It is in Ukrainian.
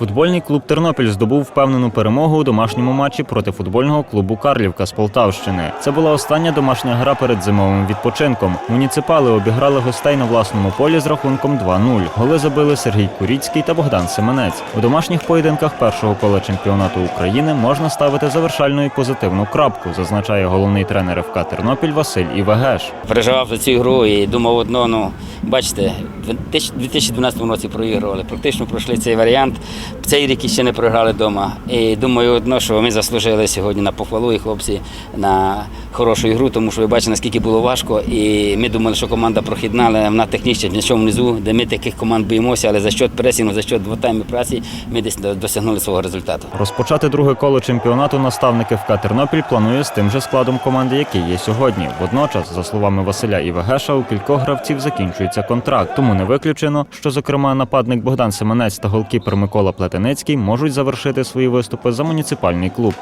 Футбольний клуб Тернопіль здобув впевнену перемогу у домашньому матчі проти футбольного клубу Карлівка з Полтавщини. Це була остання домашня гра перед зимовим відпочинком. Муніципали обіграли гостей на власному полі з рахунком 2-0. Голи забили Сергій Куріцький та Богдан Семенець. У домашніх поєдинках першого кола чемпіонату України можна ставити завершальну і позитивну крапку, зазначає головний тренер ФК Тернопіль Василь Івегеш. переживав за цю гру і думав одно, ну бачите, в 2012 році проігрували. Практично пройшли цей варіант. Цей рік іще не програли вдома. І думаю, одно, що ми заслужили сьогодні на похвалу і хлопці на хорошу ігру, тому що ви бачите, наскільки було важко. І ми думали, що команда прохідна, але вона технічна, в нічому внизу, де ми таких команд боїмося, але за счет пресінгу, за счет двотаймі праці ми десь досягнули свого результату. Розпочати друге коло чемпіонату наставник ФК Тернопіль планує з тим же складом команди, який є сьогодні. Водночас, за словами Василя Івегеша, у кількох гравців закінчується контракт. Тому не виключено, що зокрема нападник Богдан Семенець та голкіпер Микола Плетенецький можуть завершити свої виступи за муніципальний клуб.